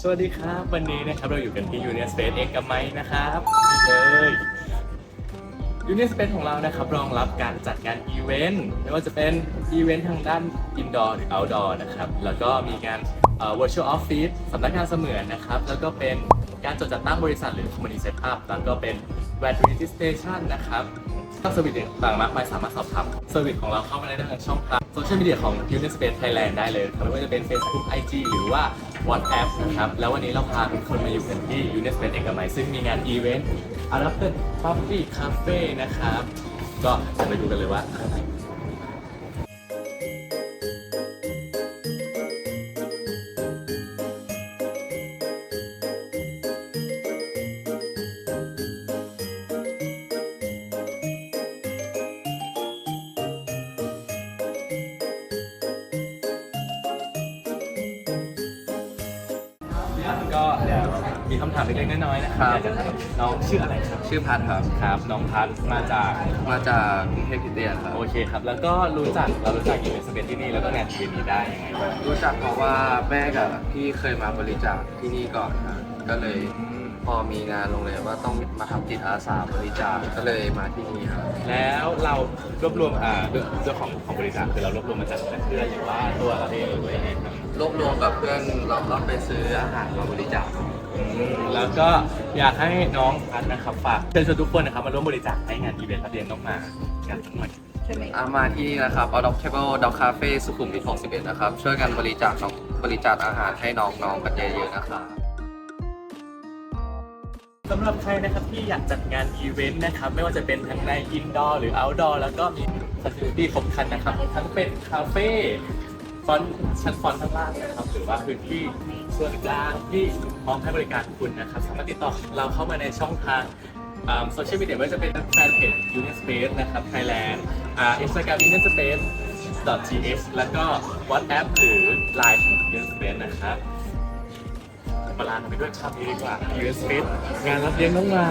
สวัสดีครับ วันนี้นะครับเราอยู่กันที่ Union Space เอกมัยนะครับนี่เลย Union Space ของเรานะครับรองรับการจัดงานอีเวนต์ไม่ว่าจะเป็นอีเวนต์ทางด้าน indoor หรือ outdoor นะครับแล้วก็มีงานเอ่อ virtual office สำนักงานเสมือนนะครับ แล้วก็เป็นการจดจัดตั้งบริษัทหรือ community setup แล้วก็เป็น battery station นะครับ ถ้าเซอร์วิสต่างๆมากมายสามารถสอบถามเซอร์วิสของเราเข้ามาได้ทางช่องทางโซเชียลมีเดียของ Union Space Thailand ได้เลยไม่ว่าจะเป็น Facebook IG หรือว่า WhatsApp นะครับ แล้ววันนี้เราพาทุกคนมาอยู่กันที่ Union Space เอกมัย ซึ่งมีงานอีเวนต์ Adapted Coffee Cafe นะครับ ก็จะไปดูกันเลยว่าอะไร มีคำถามเล็กๆน้อยๆนะครับครับอยากจะถามน้องชื่ออะไรครับชื่อพัทครับ ครับ น้องพัทมาจาก มาจากกรุงเทพคริสเตียนครับ โอเคครับ แล้วก็รู้จักเรารู้จักอยู่ในสเปซที่นี่แล้วก็งานอีเวนต์นี้ได้ยังไงบ้างรู้จักเพราะว่าแม่กับพี่เคยมาบริจาคที่นี่ก่อนครับก็เลย พอมีงานโรงเรียนว่าต้องมาทำจิตอาสาบริจาคก็เลยมาที่นี่ครับ แล้วเรารวบรวมอ่าเรื่องเจ้าของของบริษัทคือเรารวบรวมมาจากเพื่อนหรือว่าตัวเราเองหรือว่ายังไงครับรวบรวมกับเพื่อนเราก็ไปซื้ออาหารมาบริจาคครับอืมแล้วก็อยากให้น้องพัทนะครับฝากเชิญชวนทุกคนนะครับมาร่วมบริจาคให้งานอีเวนต์รับเรียนต้องมากันสักหน่อยอะมาที่นี่นะครับ Adoptable Dog Cafe สุขุมวิท 61 นะครับ ช่วยกันบริจาคน้องบริจาคอาหารให้น้องๆกันเยอะๆนะครับ สำหรับใครนะครับที่อยากจัดงานอีเวนต์นะครับ ไม่ว่าจะเป็นทั้งในอินดอร์หรือเอาท์ดอร์แล้วก็มีฟ a ซิลิตี้ครบครันนะครับ ทั้งเป็นคาเฟ่ฟอนต์ชั้นฟอนต์ข้างล่างนะครับ หรือว่าพื้นที่ส่วนกลางที่พร้อมให้บริการคุณนะครับ สามารถติดต่อเราเข้ามาในช่องทางโซเชียลมีเดียไม่ว่าจะเป็นแฟนเพจ Union Space นะครับ Thailand อ่า Instagram Union Space .th แล้วก็ WhatsApp หรือ Line ของ Union Space นะครับ มาลากันไปด้วยภาพนี้ดีกว่า US Space งานรับเลี้ยงน้องหมา